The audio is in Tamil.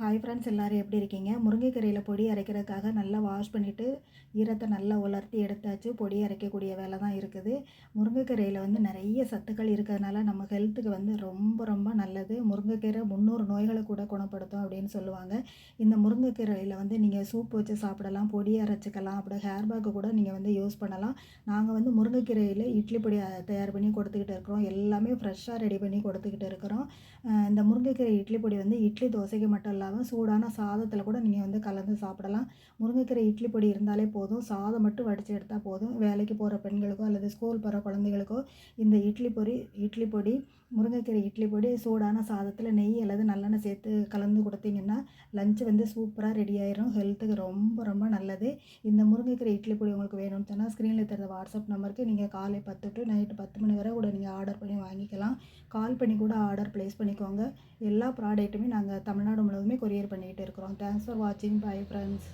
ஹாய் ஃப்ரெண்ட்ஸ் எல்லோரும் எப்படி இருக்கீங்க? முருங்கைக்கீரையில் பொடி அரைக்கிறதுக்காக நல்லா வாஷ் பண்ணிவிட்டு ஈரத்தை நல்லா உலர்த்தி எடுத்தாச்சு. பொடி அரைக்கக்கூடிய வேலை தான் இருக்குது. முருங்கைக்கீரையில் வந்து நிறைய சத்துக்கள் இருக்கிறதுனால நம்ம ஹெல்த்துக்கு வந்து ரொம்ப ரொம்ப நல்லது. முருங்கைக்கீரை முந்நூறு நோய்களை கூட குணப்படுத்தும் அப்படின்னு சொல்லுவாங்க. இந்த முருங்கைக்கீரையில் வந்து நீங்கள் சூப் வச்சு சாப்பிடலாம் பொடி அரைச்சிக்கலாம் அப்படி ஹேர் பேக்கு கூட நீங்கள் வந்து யூஸ் பண்ணலாம். நாங்கள் வந்து முருங்கைக்கீரையில் இட்லி பொடி தயார் பண்ணி கொடுத்துக்கிட்டு இருக்கிறோம். எல்லாமே ஃப்ரெஷ்ஷாக ரெடி பண்ணி கொடுத்துக்கிட்டு இருக்கிறோம். இந்த முருங்கைக்கீரை இட்லி பொடி வந்து இட்லி தோசைக்கு மட்டும் இல்லாமல் சூடான சாதத்தில் கூட நீங்கள் வந்து கலந்து சாப்பிடலாம். முருங்கைக்கீரை இட்லி பொடி இருந்தாலே போதும். சாதம் மட்டும் வடித்து எடுத்தால் போதும். வேலைக்கு போகிற பெண்களுக்கோ அல்லது ஸ்கூல் போகிற குழந்தைகளுக்கோ இந்த இட்லி பொடி இட்லி பொடி முருங்கைக்கீரை இட்லி பொடி சூடான சாதத்தில் நெய் அல்லது நல்லெண்ணெய் சேர்த்து கலந்து கொடுத்தீங்கன்னா லஞ்சு வந்து சூப்பராக ரெடி ஆயிரும். ஹெல்த்துக்கு ரொம்ப ரொம்ப நல்லது. இந்த முருங்கைக்கீரை இட்லி பொடி உங்களுக்கு வேணும்னு சொன்னால் ஸ்க்ரீனில் தர வாட்ஸ்அப் நம்பருக்கு நீங்கள் காலை பத்து டு நைட்டு பத்து மணி வரை கூட நீங்கள் ஆர்டர் பண்ணி வாங்கிக்கலாம். கால் பண்ணி கூட ஆர்டர் ப்ளேஸ் பண்ணிக்கோங்க. எல்லா ப்ராடக்ட்டுமே நாங்கள் தமிழ்நாடு முழுவதுமே கொரியர் பண்ணிக்கிட்டு இருக்கிறோம். தேங்க்ஸ் ஃபார் வாட்சிங் பை ஃப்ரெண்ட்ஸ்